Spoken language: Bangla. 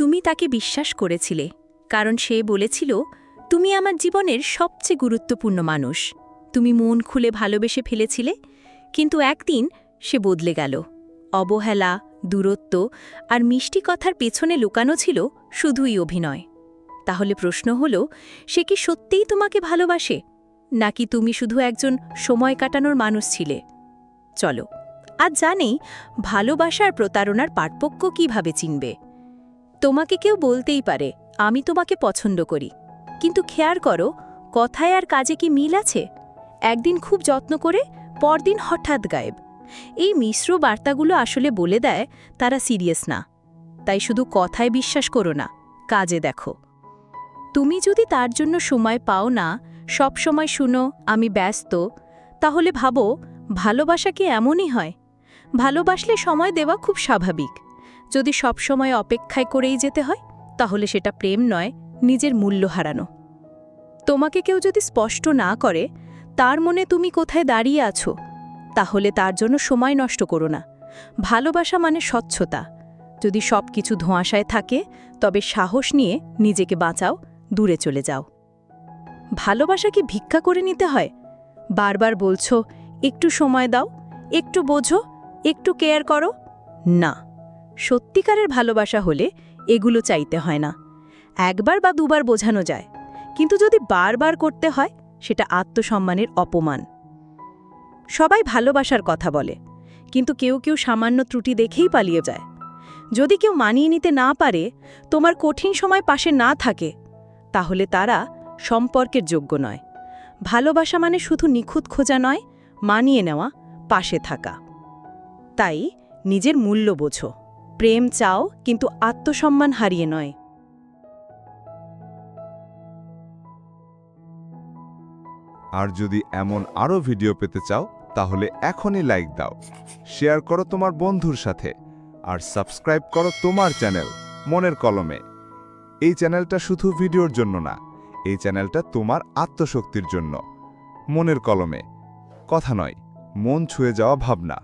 তুমি তাকে বিশ্বাস করেছিলে, কারণ সে বলেছিল, তুমি আমার জীবনের সবচেয়ে গুরুত্বপূর্ণ মানুষ। তুমি মন খুলে ভালোবেসে ফেলেছিলে, কিন্তু একদিন সে বদলে গেল। অবহেলা, দূরত্ব আর মিষ্টি কথার পেছনে লুকানো ছিল শুধুই অভিনয়। তাহলে প্রশ্ন হল, সে কি সত্যিই তোমাকে ভালোবাসে? নাকি তুমি শুধু একজন সময় কাটানোর মানুষ ছিলে? চলো, আজ জানেই ভালোবাসার প্রতারণার পার্থক্য কীভাবে চিনবে? তোমাকে কেউ বলতেই পারে, আমি তোমাকে পছন্দ করি। কিন্তু খেয়াল করো, কথায় আর কাজে কি মিল আছে? একদিন খুব যত্ন করে, পরদিন হঠাৎ গায়েব। এই মিশ্র বার্তাগুলো আসলে বলে দেয়, তারা সিরিয়াস না। তাই শুধু কথায় বিশ্বাস করো না, কাজে দেখো। তুমি যদি তার জন্য সময় পাও না, সব সময় শুনো, আমি ব্যস্ত, তাহলে ভাবো, ভালোবাসা কি এমনই হয়? ভালোবাসলে সময় দেওয়া খুব স্বাভাবিক। যদি সব সময় অপেক্ষায় করেই যেতে হয়, তাহলে সেটা প্রেম নয়, নিজের মূল্য হারানো। তোমাকে কেউ যদি স্পষ্ট না করে, তার মনে তুমি কোথায় দাঁড়িয়ে আছো, তাহলে তার জন্য সময় নষ্ট করো না। ভালোবাসা মানে স্বচ্ছতা। যদি সব কিছু ধোঁয়াশায় থাকে, তবে সাহস নিয়ে নিজেকে বাঁচাও, দূরে চলে যাও। ভালোবাসা কি ভিক্ষা করে নিতে হয়? বারবার বলছো, একটু সময় দাও, একটু বোঝো, একটু কেয়ার করো? না। সত্যিকারের ভালোবাসা হলে এগুলো চাইতে হয় না। একবার বা দুবার বোঝানো যায়, কিন্তু যদি বারবার করতে হয়, সেটা আত্মসম্মানের অপমান। সবাই ভালোবাসার কথা বলে, কিন্তু কেউ কেউ সামান্য ত্রুটি দেখেই পালিয়ে যায়। যদি কেউ মানিয়ে নিতে না পারে, তোমার কঠিন সময় পাশে না থাকে, তাহলে তারা সম্পর্কের যোগ্য নয়। ভালোবাসা মানে শুধু নিখুঁত খোঁজা নয়, মানিয়ে নেওয়া, পাশে থাকা। তাই নিজের মূল্য বোঝো। প্রেম চাও, কিন্তু আত্মসম্মান হারিয়ে নয়। আর যদি এমন আরও ভিডিও পেতে চাও, তাহলে এখনই লাইক দাও, শেয়ার করো তোমার বন্ধুর সাথে, আর সাবস্ক্রাইব করো তোমার চ্যানেল, মনের কলমে। এই চ্যানেলটা শুধু ভিডিওর জন্য না, এই চ্যানেলটা তোমার আত্মশক্তির জন্য। মনের কলমে, কথা নয়, মন ছুঁয়ে যাওয়া ভাবনা।